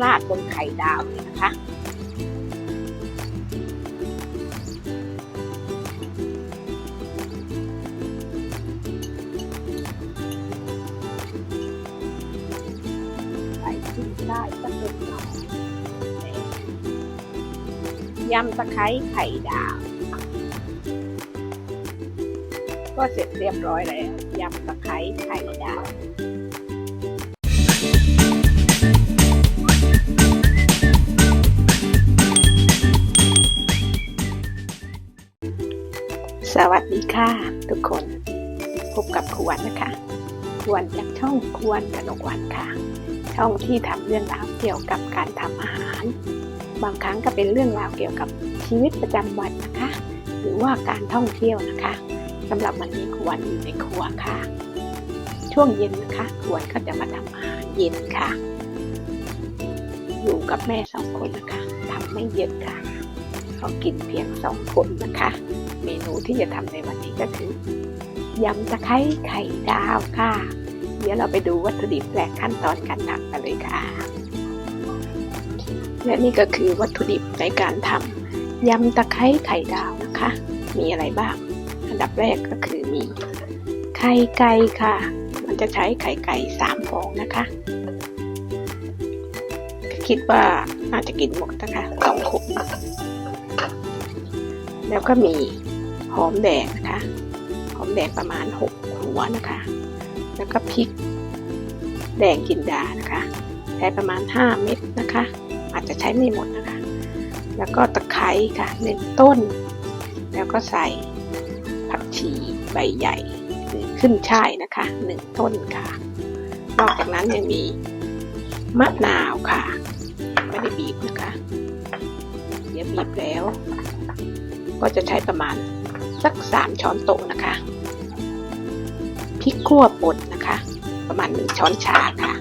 ราดบนไข่ดาวนะคะใส่ที่ได้ก็เป็นหน่อยำตะไคร้ไข่ดาว ก็เสร็จเรียบร้อยแล้วยำตะไคร้ไข่ดาว สวัสดีค่ะ ทุกคนพบกับควรนะคะควรจากช่องควรกนกวันค่ะ ช่องที่ทำเรื่องราวเกี่ยวกับการทำอาหาร บางครั้งก็เป็นเรื่องราวเกี่ยวกับชีวิตประจำวันนะคะ หรือว่าการท่องเที่ยวนะคะสำหรับวันนี้ควรอยู่ในครัวค่ะ ช่วงเย็นนะคะควรก็จะมาทำอาหารเย็นค่ะ อยู่กับแม่สองคนนะคะทำไม่เยอะค่ะ เขากินเพียงสองคนนะคะ เมนูที่จะทำในวันนี้ก็คือยำตะไคร้ไข่ดาวค่ะ เดี๋ยวเราไปดูวัตถุดิบและขั้นตอนการทำกันเลยค่ะ และนี่ก็คือวัตถุดิบในการทำยำตะไคร้ไข่ดาวนะคะ มีอะไรบ้าง อันดับแรกก็คือมีไข่ไก่ค่ะ มันจะใช้ไข่ไก่สามฟองนะคะ คิดว่าน่าจะกินหมดนะคะสองถุง แล้วก็มีหอมแดงนะคะ หอมแดงประมาณหกหัวนะคะ แล้วก็พริกแดงจินดานะคะ ใช้ประมาณ 5 เม็ดนะคะ อาจจะใช้ไม่หมดนะคะ แล้วก็ตะไคร้ค่ะหนึ่งต้น แล้วก็ใส่ผักชีใบใหญ่หรือขึ้นช่ายนะคะหนึ่งต้นค่ะ นอกจากนั้นยังมีมะนาวค่ะ ไม่ได้บีบนะคะ เดี๋ยวบีบแล้ว ก็จะใช้ประมาณสักสามช้อนโต๊ะนะคะพริกขั่วป่นนะคะ ประมาณหนึ่งช้อนชาค่ะ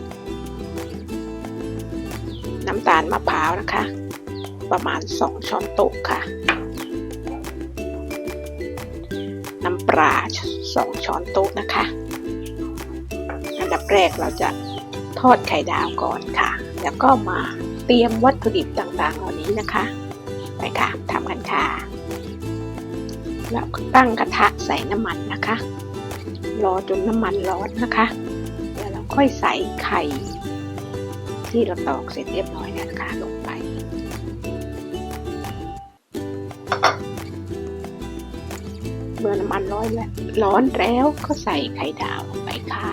น้ำตาลมะพร้าวนะคะ ประมาณสองช้อนโต๊ะค่ะ น้ำปลาสองช้อนโต๊ะนะคะ อันดับแรกเราจะทอดไข่ดาวก่อนค่ะ แล้วก็มาเตรียมวัตถุดิบต่างๆเหล่านี้นะคะ ไปค่ะทำกันค่ะ แล้วตั้งกระทะใส่น้ำมันนะคะ รอจนน้ำมันร้อนนะคะ เดี๋ยวเราค่อยใส่ไข่ที่เราตอกเสร็จเรียบร้อยแล้วนะคะลงไป เมื่อน้ำมันร้อนแล้วร้อนแล้วก็ใส่ไข่ดาวลงไปค่ะ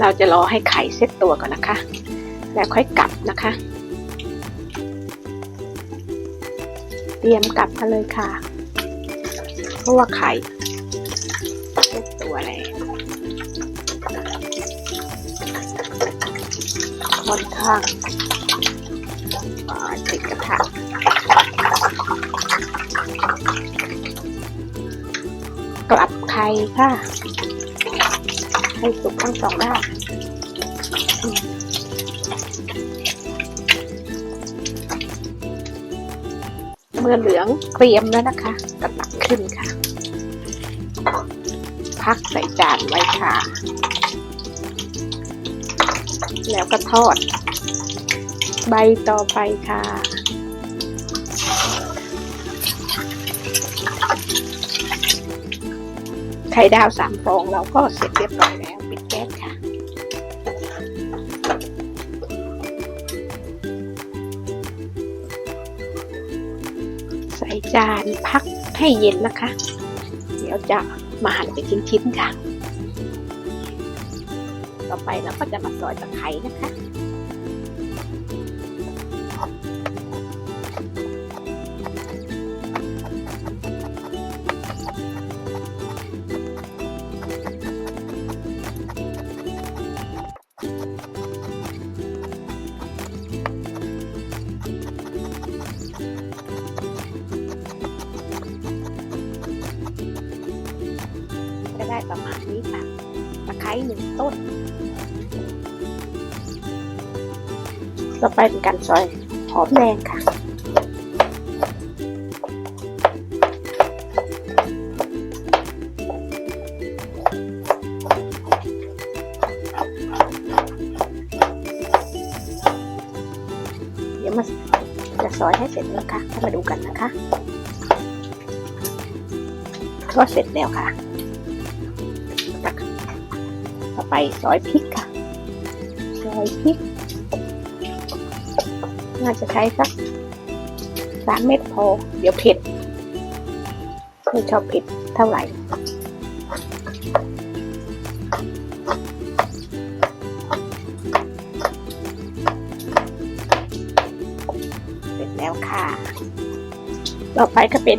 เราจะรอให้ไข่เซ็ตตัวก่อนนะคะ แล้วค่อยกลับนะคะ เตรียมกลับกันเลยค่ะ เพราะว่าไข่เซ็ตตัวแล้วค่อนข้างติดกระทะกลับไข่ค่ะ ให้สุกทั้งสองด้านเมื่อเหลืองเกรียมแล้วนะคะกำลังขึ้นค่ะ พักใส่จานไว้ค่ะ แล้วก็ทอด ใบต่อไปค่ะ ไข่ดาวสามฟองเราก็เสร็จเรียบร้อยแล้วปิดแก๊สค่ะ ใส่จานพักให้เย็นนะคะ เดี๋ยวจะมาหั่นเป็นชิ้นๆค่ะ ต่อไปเราก็จะมาซอยตะไคร้นะคะจะ ต่อไปเป็นการซอยหอมแดงค่ะ เดี๋ยวมาจะซอยให้เสร็จนะวค่ะมาดูกันนะคะ ก็เสร็จแล้วค่ะต่อไปซอยพริกค่ะ ซอยพริก น่าจะใช้สักสามเม็ดพอ เดี๋ยวเผ็ดไม่ชอบเผ็ดเท่าไหร่เสร็จแล้วค่ะ ต่อไปก็เป็น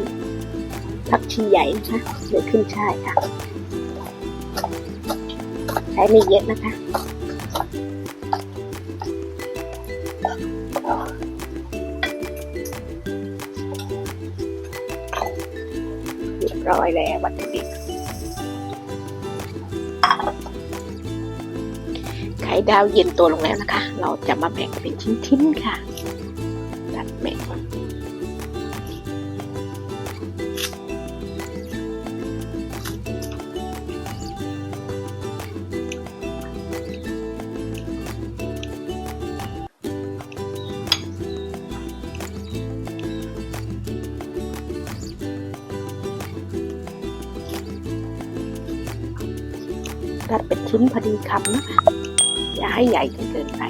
ผักชีใหญ่นะคะหรือขึ้นช่ายค่ะ ใช้ไม่เยอะนะคะ ร้อยแล้ววัตถุดิบไข่ดาวเย็นตัวลงแล้วนะคะ เราจะมาแบ่งเป็นชิ้นๆค่ะ ตัดเป็นชิ้นพอดีคำนะคะอย่าให้ใหญ่จนเกินไป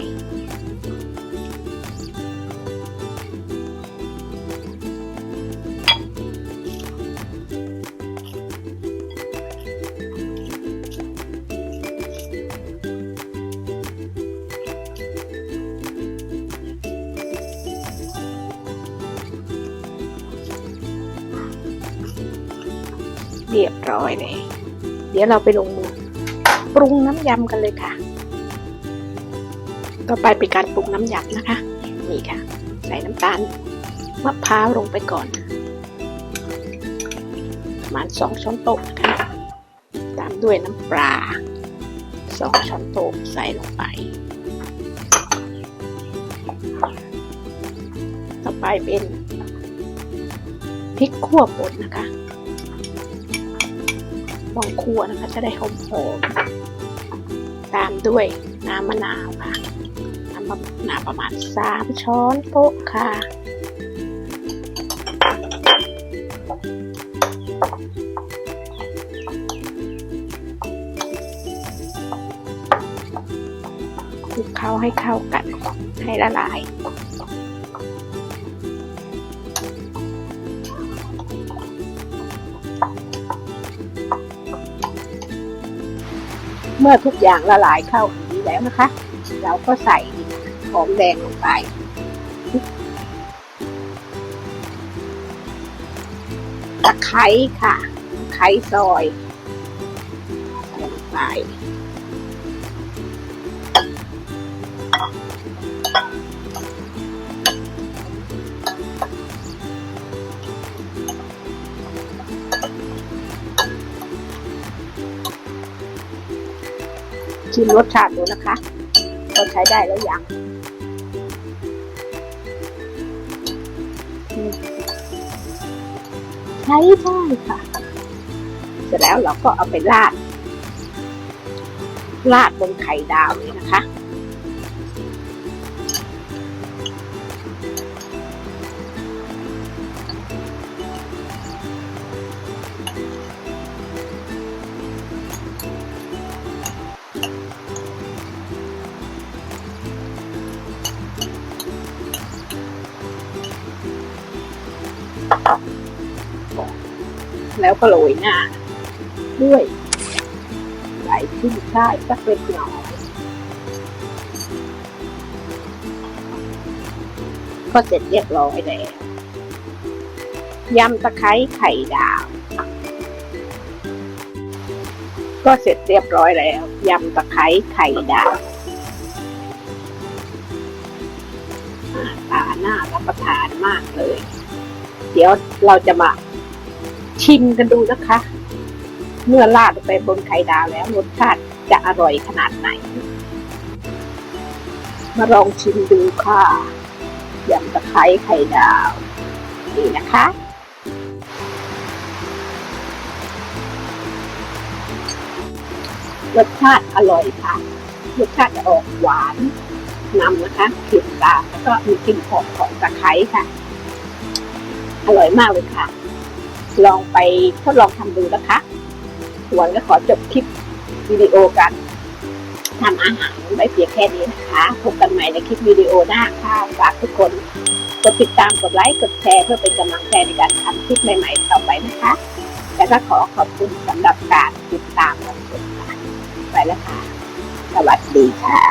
เรียบร้อยเลย เดี๋ยวเราไปลงมือ ปรุงน้ำยำกันเลยค่ะ ต่อไปเป็นการปรุงน้ำยำนะคะ นี่ค่ะ ใส่น้ำตาลมะพร้าวลงไปก่อนประมาณสองช้อนโต๊ะนะคะตามด้วยน้ำปลาสองช้อนโต๊ะใส่ลงไป ต่อไปเป็นพริกขั่วป่นนะคะลองคั่วนะคะจะได้หอมๆ ตามด้วยน้ำมะนาวค่ะน้ำมะนาวประมาณสามช้อนโต๊ะค่ะคลุกเคล้าให้เข้ากันให้ละลาย มื่อทุกอย่างละลายเข้าอย่างนี้แล้วนะคะ เราก็ใส่หอมแดงลงไป ตะไคร้ค่ะ ไคร้ซอยลงไป ชิมรสชาติดูนะคะว่าใช้ได้แล้วยังใช้ได้ค่ะ เสร็จแล้วเราก็เอาไปราด ราดบนไข่ดาวเลยนะคะ แล้วก็โรยหน้า ด้วยใส่ขึ้นช่ายสักเล็กน้อยก็เสร็จเรียบร้อยแล้วยำตะไคร้ไข่ดาว ก็เสร็จเรียบร้อยแล้วยำตะไคร้ไข่ดาวหน้าตาน่ารับประทานมากเลย เดี๋ยวเราจะมา ชิมกันดูนะคะ เมื่อราดไปบนไข่ดาวแล้วรสชาติจะอร่อยขนาดไหน มาลองชิมดูค่ะยำตะไคร้ไข่ดาวนี่นะคะรสชาติอร่อยค่ะรสชาติจะออกหวานนำนะคะเผ็ดตามแล้วก็มีกลิ่นหอมของตะไคร้ค่ะ อร่อยมากเลยค่ะ ลองไปทดลองทำดูนะคะส่วนก็ขอจบคลิปวิดีโอการทำอาหารไว้เพียงแค่นี้นะคะ พบกันใหม่ในคลิปวิดีโอหน้าค่ะฝากทุกคนกดติดตามกดไลค์กดแชร์เพื่อเป็นกำลังใจในการทำคลิปใหม่ ๆ ต่อไปนะคะ และก็ขอขอบคุณสำหรับการติดตามรับชมค่ะไปแล้วค่ะ สวัสดีค่ะ